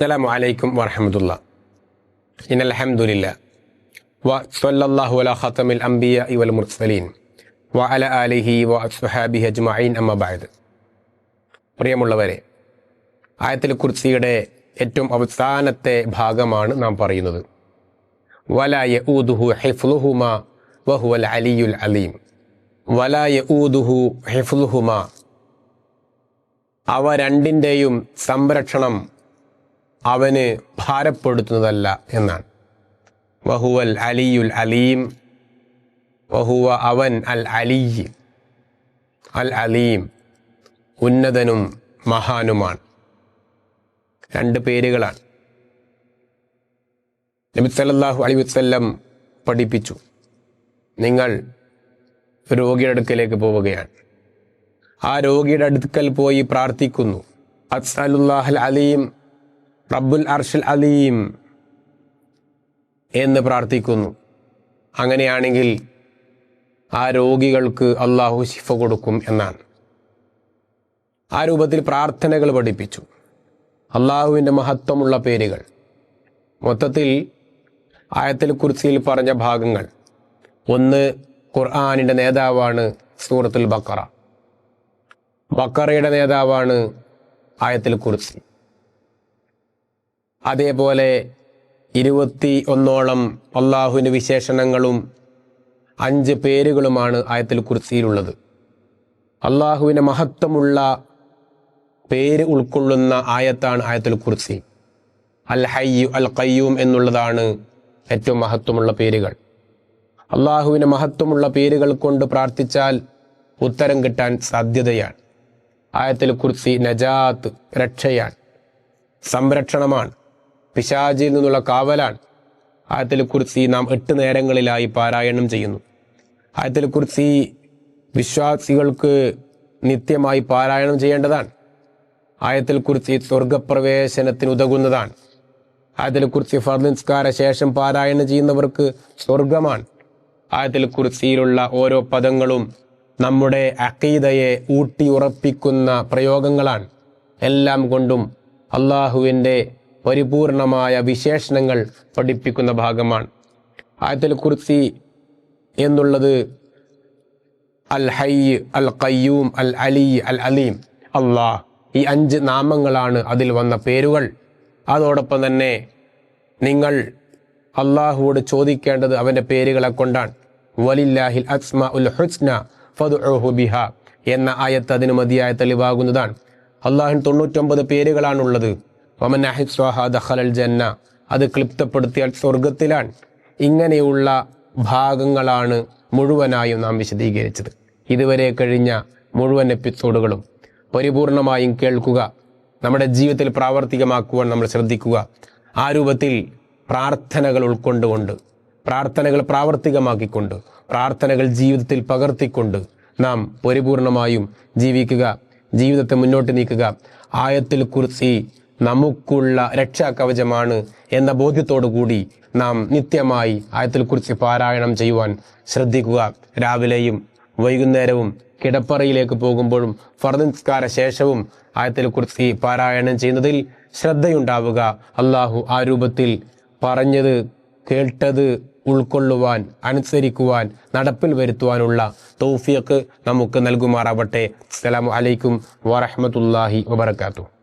അസ്സലാമു അലൈക്കും വറഹമുല്ല ഇൻ അലഹമുല്ല വ സല്ലാഹു അല ഖത്തമിൽ അംബിയ ഇവൽ മുർസലീൻ. വ അല അലിഹി വ സുഹാബി ഹജ്മൈൻ പ്രിയമുള്ളവരെ ആയത്തിൽ കുർസിയുടെ ഏറ്റവും അവസാനത്തെ ഭാഗമാണ് നാം പറയുന്നത്. വലായ ഊദുഹു ഹെഫ്ലുഹുമ വഹുവൽ അലിയുൽ അലീം. വലായ ഊദുഹു ഹെഫ്ലുഹുമ. അവ രണ്ടിന്റെയും സംരക്ഷണം അവന് ഭാരപ്പെടുത്തുന്നതല്ല എന്നാണ്. വഹുവൽ അലിയുൽ അലീം വഹുവ അവൻ അൽ അലി അൽ അലീം ഉന്നതനും മഹാനുമാണ്. രണ്ട് പേരുകളാണ്. നബി അലി വസല്ലം പഠിപ്പിച്ചു നിങ്ങൾ രോഗിയുടെ അടുക്കലേക്ക് പോവുകയാണ്. ആ രോഗിയുടെ അടുക്കൽ പോയി പ്രാർത്ഥിക്കുന്നു. അസ്അലുല്ലാഹൽ അലീം റബ്ബുൽ അർഷൽ അലീം എന്ന് പ്രാർത്ഥിക്കുന്നു. അങ്ങനെയാണെങ്കിൽ ആ രോഗികൾക്ക് അള്ളാഹു ശിഫ കൊടുക്കും എന്നാണ്. ആ രൂപത്തിൽ പ്രാർത്ഥനകൾ പഠിപ്പിച്ചു. അള്ളാഹുവിന്റെ മഹത്വമുള്ള പേരുകൾ. മൊത്തത്തിൽ ആയത്തിൽ കുർസിയിൽ പറഞ്ഞ ഭാഗങ്ങൾ. ഒന്ന് ഖുർആാനിന്റെ നേതാവാണ് സൂറത്തുൽ ബക്കറ. ബക്കറയുടെ നേതാവാണ് ആയത്തിൽ കുർസി. അതേപോലെ ഇരുപത്തി ഒന്നോളം അള്ളാഹുവിന്റെ വിശേഷണങ്ങളും അഞ്ച് പേരുകളുമാണ് ആയത്തിൽ കുർസിയിലുള്ളത്. അള്ളാഹുവിന്റെ മഹത്വമുള്ള പേര് ഉൾക്കൊള്ളുന്ന ആയത്താണ് ആയത്തുൽ കുർസി. അൽ ഹയ്യു അൽ കയ്യൂം എന്നുള്ളതാണ് ഏറ്റവും മഹത്വമുള്ള പേരുകൾ. അള്ളാഹുവിന് മഹത്വമുള്ള പേരുകൾ കൊണ്ട് പ്രാർത്ഥിച്ചാൽ ഉത്തരം കിട്ടാൻ സാധ്യതയാണ്. ആയത്തിൽ കുർസി നജാത്ത് രക്ഷയാണ് സംരക്ഷണമാണ്. പിശാചിൽ നിന്നുള്ള കാവലാണ്. ആയത്തിൽ കുർസി നാം എട്ട് നേരങ്ങളിലായി പാരായണം ചെയ്യുന്നു. ആയത്തിൽ കുർസി വിശ്വാസികൾക്ക് നിത്യമായി പാരായണം ചെയ്യേണ്ടതാണ്. ആയത്തിൽ കുറിച്ച് സ്വർഗപ്രവേശനത്തിന് ഉതകുന്നതാണ് ആയത്തിൽ കുറിച്ച് ഫർദിൻസ്കാര ശേഷം പാരായണം ചെയ്യുന്നവർക്ക് സ്വർഗമാണ്. ആയത്തിൽ കുറിച്ചിയിലുള്ള ഓരോ പദങ്ങളും നമ്മുടെ അക്കീതയെ ഊട്ടിയുറപ്പിക്കുന്ന പ്രയോഗങ്ങളാണ്. എല്ലാം കൊണ്ടും അള്ളാഹുവിന്റെ പരിപൂർണമായ വിശേഷണങ്ങൾ പഠിപ്പിക്കുന്ന ഭാഗമാണ്. ആയത്തിൽ കുർത്തി എന്നുള്ളത് അൽ ഹയ്യ് അൽ കയ്യൂം അൽ അലി അൽ അലീം അള്ളാഹ് ഈ അഞ്ച് നാമങ്ങളാണ് അതിൽ വന്ന പേരുകൾ. അതോടൊപ്പം തന്നെ നിങ്ങൾ അള്ളാഹുവോട് ചോദിക്കേണ്ടത് അവന്റെ പേരുകളെ കൊണ്ടാണ്. വലില്ലാഹിൽ അസ്മ ഉൽ ഹുസ്ന ഫദുഹു ബിഹ എന്ന ആയത്ത് അതിന് മതിയായ തെളിവാകുന്നതാണ്. അള്ളാഹിൻ തൊണ്ണൂറ്റൊമ്പത് പേരുകളാണുള്ളത്. വമൻ അഹിസ്വാഹ ദഖലൽ ജന്ന. അത് ക്ലിപ്തപ്പെടുത്തിയാൽ സ്വർഗത്തിലാണ് ഇങ്ങനെയുള്ള ഭാഗങ്ങളാണ് മുഴുവനായും നാം വിശദീകരിച്ചത്. ഇതുവരെ കഴിഞ്ഞ മുഴുവൻ എപ്പിസോഡുകളും പരിപൂർണമായും കേൾക്കുക നമ്മുടെ ജീവിതത്തിൽ പ്രാവർത്തികമാക്കുവാൻ നമ്മൾ ശ്രദ്ധിക്കുക. ആ രൂപത്തിൽ പ്രാർത്ഥനകൾ ഉൾക്കൊണ്ടുകൊണ്ട് പ്രാർത്ഥനകൾ പ്രാവർത്തികമാക്കിക്കൊണ്ട് പ്രാർത്ഥനകൾ ജീവിതത്തിൽ പകർത്തിക്കൊണ്ട് നാം പരിപൂർണമായും ജീവിക്കുക ജീവിതത്തെ മുന്നോട്ട് നീക്കുക. ആയത്തിൽ കുറിച്ച് നമുക്കുള്ള രക്ഷാകവചമാണ് എന്ന ബോധ്യത്തോടു കൂടി നാം നിത്യമായി ആയത്തിൽ കുറിച്ച് പാരായണം ചെയ്യുവാൻ ശ്രദ്ധിക്കുക. രാവിലെയും വൈകുന്നേരവും കിടപ്പറയിലേക്ക് പോകുമ്പോഴും ഫർദൻസ്കാര ശേഷവും ആയത്തിൽ കുറിച്ച് പാരായണം ചെയ്യുന്നതിൽ ശ്രദ്ധയുണ്ടാവുക. അള്ളാഹു ആ രൂപത്തിൽ പറഞ്ഞത് കേട്ടത് ഉൾക്കൊള്ളുവാൻ അനുസരിക്കുവാൻ നടപ്പിൽ വരുത്തുവാനുള്ള തൗഫിയക്ക് നമുക്ക് നൽകുമാറാവട്ടെ. അസ്സലാമു അലൈക്കും വറഹമത്തല്ലാഹി വബർക്കാത്തു